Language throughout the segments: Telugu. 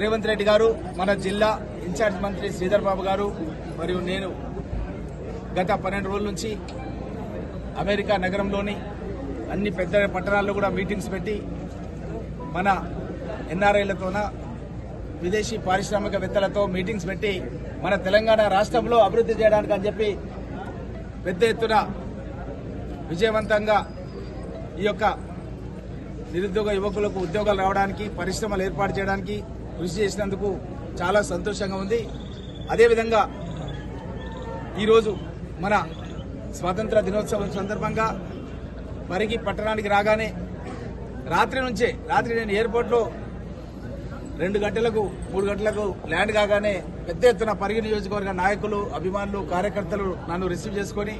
రేవంత్ రెడ్డి గారు మన జిల్లా ఇన్ఛార్జ్ మంత్రి శ్రీధర్ బాబు గారు మరియు నేను గత పన్నెండు రోజుల నుంచి అమెరికా నగరంలోని అన్ని పెద్ద పట్టణాల్లో కూడా మీటింగ్స్ పెట్టి మన ఎన్ఆర్ఐలతోన విదేశీ పారిశ్రామికవేత్తలతో మీటింగ్స్ పెట్టి మన తెలంగాణ రాష్ట్రంలో అభివృద్ధి చేయడానికి అని చెప్పి పెద్ద ఎత్తున విజయవంతంగా ఈ యొక్క నిరుద్యోగ యువకులకు ఉద్యోగాలు రావడానికి పరిశ్రమలు ఏర్పాటు చేయడానికి కృషి చేసినందుకు చాలా సంతోషంగా ఉంది. అదేవిధంగా ఈరోజు మన స్వాతంత్ర దినోత్సవం సందర్భంగా మరికి పట్టణానికి రాగానే రాత్రి నుంచే రాత్రి నేను ఎయిర్పోర్ట్లో రెండు గంటలకు మూడు గంటలకు ల్యాండ్ కాగానే పెద్ద ఎత్తున పరిగి నియోజకవర్గ నాయకులు అభిమానులు కార్యకర్తలు నన్ను రిసీవ్ చేసుకొని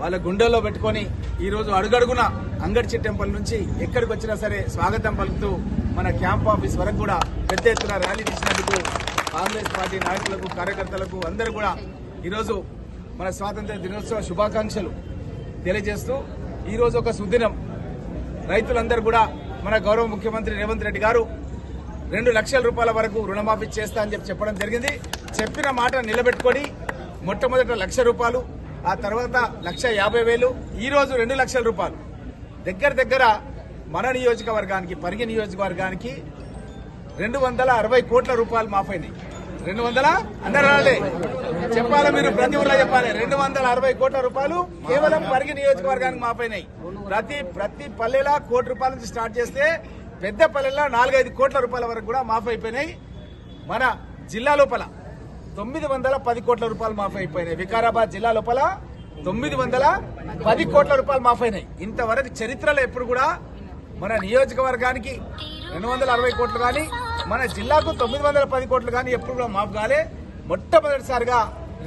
వాళ్ళ గుండెల్లో పెట్టుకొని ఈరోజు అడుగడుగున అంగడిచి టెంపుల్ నుంచి ఎక్కడికి వచ్చినా సరే స్వాగతం పలుకుతూ మన క్యాంప్ ఆఫీస్ వరకు కూడా పెద్ద ఎత్తున ర్యాలీ తీసినందుకు కాంగ్రెస్ పార్టీ నాయకులకు కార్యకర్తలకు అందరూ కూడా ఈరోజు మన స్వాతంత్ర దినోత్సవ శుభాకాంక్షలు తెలియజేస్తూ ఈరోజు ఒక సుదినం రైతులందరూ కూడా మన గౌరవ ముఖ్యమంత్రి రేవంత్ రెడ్డి గారు రెండు లక్షల రూపాయల వరకు రుణమాఫీ చేస్తా అని చెప్పి చెప్పడం జరిగింది. చెప్పిన మాట నిలబెట్టుకొని మొట్టమొదట లక్ష రూపాయలు ఆ తర్వాత లక్ష యాభై వేలు ఈరోజు రెండు లక్షల రూపాయలు. దగ్గర దగ్గర మన నియోజకవర్గానికి పరిగి నియోజకవర్గానికి రెండు వందల అరవై కోట్ల రూపాయలు మాఫైనాయి. రెండు వందల అందరాలే చెప్పాలి మీరు? ప్రతి ఊళ్ళో చెప్పాలి. రెండు వందల అరవై కోట్ల రూపాయలు కేవలం పరిగి నియోజకవర్గానికి మాఫైనాయి. ప్రతి ప్రతి పల్లెలా కోటి రూపాయల నుంచి స్టార్ట్ చేస్తే పెద్ద పల్లెల్లో నాలుగైదు కోట్ల రూపాయల వరకు కూడా మాఫ్ అయిపోయినాయి మన జిల్లా లోపల తొమ్మిది వందల పది కోట్ల రూపాయలు మాఫ్ అయిపోయినాయి వికారాబాద్ జిల్లా లోపల తొమ్మిది వందల పది కోట్ల రూపాయలు మాఫ్ అయినాయి ఇంతవరకు చరిత్రలో ఎప్పుడు కూడా మన నియోజకవర్గానికి రెండు వందల అరవై కోట్లు కానీ మన జిల్లాకు తొమ్మిది వందల పది కోట్లు కానీ ఎప్పుడు కూడా మాఫ్ కాలే. మొట్టమొదటిసారిగా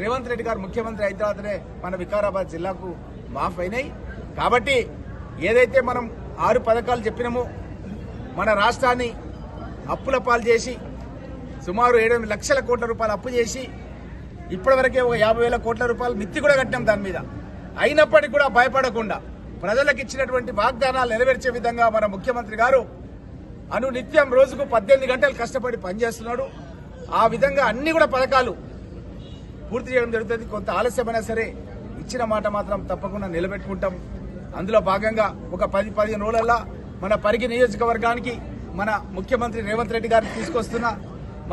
రేవంత్ రెడ్డి గారు ముఖ్యమంత్రి అయిన తర్వాతనే మన వికారాబాద్ జిల్లాకు మాఫ్ అయినాయి. కాబట్టి ఏదైతే మనం ఆరు పథకాలు చెప్పినామో మన రాష్ట్రాన్ని అప్పుల పాలు చేసి సుమారు ఏడు లక్షల కోట్ల రూపాయలు అప్పు చేసి ఇప్పటివరకే ఒక యాభై వేల కోట్ల రూపాయలు మిత్తి కూడా కట్టినాం దాని మీద. అయినప్పటికీ కూడా భయపడకుండా ప్రజలకు ఇచ్చినటువంటి వాగ్దానాలు నెరవేర్చే విధంగా మన ముఖ్యమంత్రి గారు అను నిత్యం రోజుకు పద్దెనిమిది గంటలు కష్టపడి పనిచేస్తున్నాడు. ఆ విధంగా అన్ని కూడా పథకాలు పూర్తి చేయడం జరుగుతుంది. కొంత ఆలస్యమైనా సరే ఇచ్చిన మాట మాత్రం తప్పకుండా నిలబెట్టుకుంటాం. అందులో భాగంగా ఒక పది పదిహేను రోజులల్లా మన పరిగి నియోజకవర్గానికి మన ముఖ్యమంత్రి రేవంత్ రెడ్డి గారిని తీసుకొస్తున్న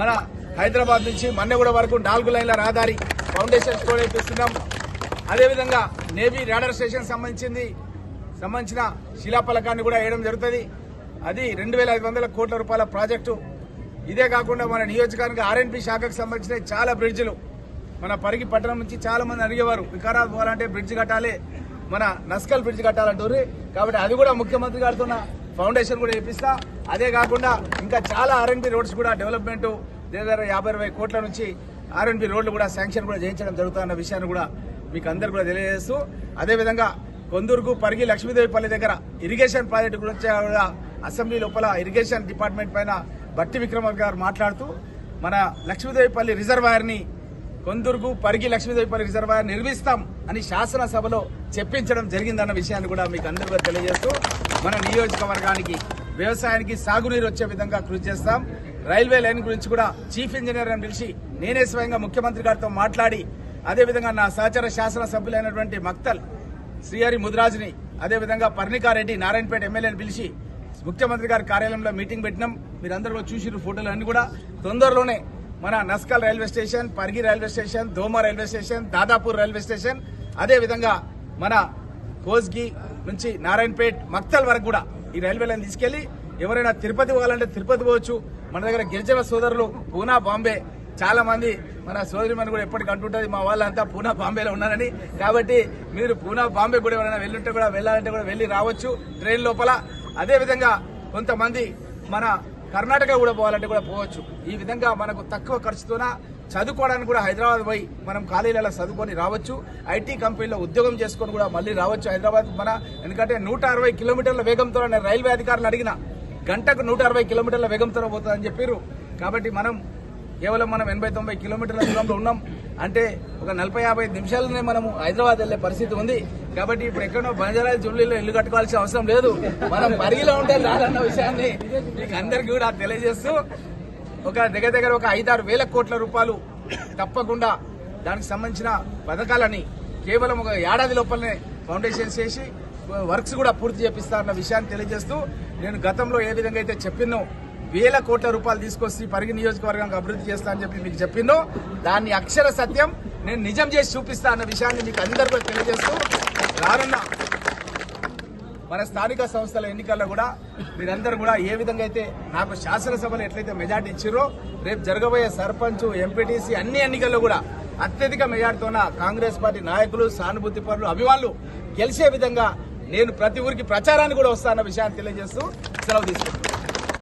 మన హైదరాబాద్ నుంచి మన్నెగూడ వరకు నాలుగు లైన్ల రహదారి ఫౌండేషన్ కూడా ఇస్తున్నాం అదేవిధంగా నేవీ రాడర్ స్టేషన్ సంబంధించింది. సంబంధించిన శిలాఫలకాన్ని కూడా వేయడం జరుగుతుంది. అది రెండు వేల ఐదు వందల కోట్ల రూపాయల ప్రాజెక్టు. ఇదే కాకుండా మన నియోజకవర్గానికి ఆర్ఎన్పి శాఖకు సంబంధించిన చాలా బ్రిడ్జ్లు. మన పరిగి పట్టణం నుంచి చాలా మంది అడిగేవారు వికారాబాద్ పోవాలంటే బ్రిడ్జ్ కట్టాలి మన నస్కల్ బ్రిడ్జ్ కట్టాలంటారు కాబట్టి అది కూడా ముఖ్యమంత్రి గారితో ఫౌండేషన్ కూడా చేపిస్తా. అదే కాకుండా ఇంకా చాలా ఆర్ఎన్బి రోడ్స్ కూడా డెవలప్మెంట్ దగ్గర యాభై అరవై కోట్ల నుంచి ఆర్ఎన్బి రోడ్లు కూడా శాంక్షన్ కూడా చేయించడం జరుగుతున్న విషయాన్ని కూడా మీకు అందరు కూడా తెలియజేస్తూ అదేవిధంగా కొందూరుకు పరిగి లక్ష్మీదేవిపల్లి దగ్గర ఇరిగేషన్ ప్రాజెక్టు గురించి కూడా అసెంబ్లీ లోపల ఇరిగేషన్ డిపార్ట్మెంట్ పైన బట్టి విక్రమ గారు మాట్లాడుతూ మన లక్ష్మీదేవిపల్లి రిజర్వాయర్ని ని కొందరుకు పరిగి లక్ష్మీదేవిపల్లి రిజర్వాయర్ నిర్మిస్తాం అని శాసనసభలో చెప్పించడం జరిగిందన్న విషయాన్ని కూడా మీకు అందరూ తెలియజేస్తూ మన నియోజకవర్గానికి వ్యవసాయానికి సాగునీరు వచ్చే విధంగా కృషి చేస్తాం. రైల్వే లైన్ గురించి కూడా చీఫ్ ఇంజనీర్ అని పిలిచి నేనే స్వయంగా ముఖ్యమంత్రి గారితో మాట్లాడి అదేవిధంగా నా సహచర శాసనసభ్యులైనటువంటి మక్తల్ శ్రీహరి ముదిరాజుని అదేవిధంగా పర్ణికారెడ్డి నారాయణపేట ఎమ్మెల్యేని పిలిచి ముఖ్యమంత్రి గారి కార్యాలయంలో మీటింగ్ పెట్టినాం. మీరందరూ కూడా చూసిరు ఫోటోలు అన్ని కూడా. తొందరలోనే మన Naskal railway station Pargi railway station Doma railway station Dadapur railway station అదే విధంగా మన కోస్గి నుంచి నారాయణపేట్ మక్తల్ వరకు కూడా ఈ రైల్వే లైన్ తీసుకెళ్ళి ఎవరైనా తిరుపతి పోవాలంటే తిరుపతి పోవచ్చు. మన దగ్గర గిరిజన సోదరులు పూనా బాంబే చాలా మంది మన సోదరి మన కూడా ఎప్పటికీ అంటుంటది మా వాళ్ళంతా పూనా బాంబేలో ఉన్నారని. కాబట్టి మీరు పూనా బాంబే కూడా ఎవరైనా వెళ్ళుంటే కూడా వెళ్ళాలంటే కూడా వెళ్ళి రావచ్చు ట్రైన్ లోపల. అదేవిధంగా కొంతమంది మన కర్ణాటక కూడా పోవాలంటే కూడా పోవచ్చు. ఈ విధంగా మనకు తక్కువ ఖర్చుతోన చదువుకోవడానికి కూడా హైదరాబాద్ పోయి మనం కాలేజీలలో చదువుకొని రావచ్చు. ఐటీ కంపెనీలో ఉద్యోగం చేసుకొని కూడా మళ్ళీ రావచ్చు. హైదరాబాద్ మన ఎందుకంటే నూట అరవై కిలోమీటర్ల వేగంతో రైల్వే అధికారులు అడిగిన గంటకు నూట అరవై కిలోమీటర్ల వేగంతో పోతుందని చెప్పారు. కాబట్టి మనం కేవలం మనం ఎనభై తొంభై కిలోమీటర్ల దూరంలో ఉన్నాం. అంటే ఒక నలభై యాభై నిమిషాలనే మనము హైదరాబాద్ వెళ్ళే పరిస్థితి ఉంది. కాబట్టి ఇప్పుడు ఎక్కడో బంజారా జూబ్లీలో ఇల్లు కట్టుకోవాల్సిన అవసరం లేదు. మనం పరిగిలో ఉంటే రాదన్న విషయాన్ని మీకు అందరికీ కూడా తెలియజేస్తూ ఒక దగ్గర దగ్గర ఒక ఐదారు వేల కోట్ల రూపాయలు తప్పకుండా దానికి సంబంధించిన పథకాలని కేవలం ఒక ఏడాది లోపలనే ఫౌండేషన్ చేసి వర్క్స్ కూడా పూర్తి చేపిస్తారన్న విషయాన్ని తెలియజేస్తూ నేను గతంలో ఏ విధంగా అయితే చెప్పినో వేల కోట్ల రూపాయలు తీసుకొచ్చి పరిగి నియోజకవర్గానికి అభివృద్ధి చేస్తా అని చెప్పి మీకు చెప్పినో దాన్ని అక్షర సత్యం నేను నిజం చేసి చూపిస్తా అన్న విషయాన్ని మీకు అందరికీ తెలియజేస్తూ రానున్న మన స్థానిక సంస్థల ఎన్నికల్లో కూడా మీరందరూ కూడా ఏ విధంగా అయితే నాకు శాసనసభలో ఎట్లయితే మెజార్టీ ఇచ్చిరో రేపు జరగబోయే సర్పంచ్ ఎంపీటీసీ అన్ని ఎన్నికల్లో కూడా అత్యధిక మెజార్టీతోన కాంగ్రెస్ పార్టీ నాయకులు సానుభూతి పరులు అభిమానులు గెలిచే విధంగా నేను ప్రతి ఊరికి ప్రచారాన్ని కూడా వస్తానన్న విషయాన్ని తెలియజేస్తూ సెలవు తీసుకుంటాను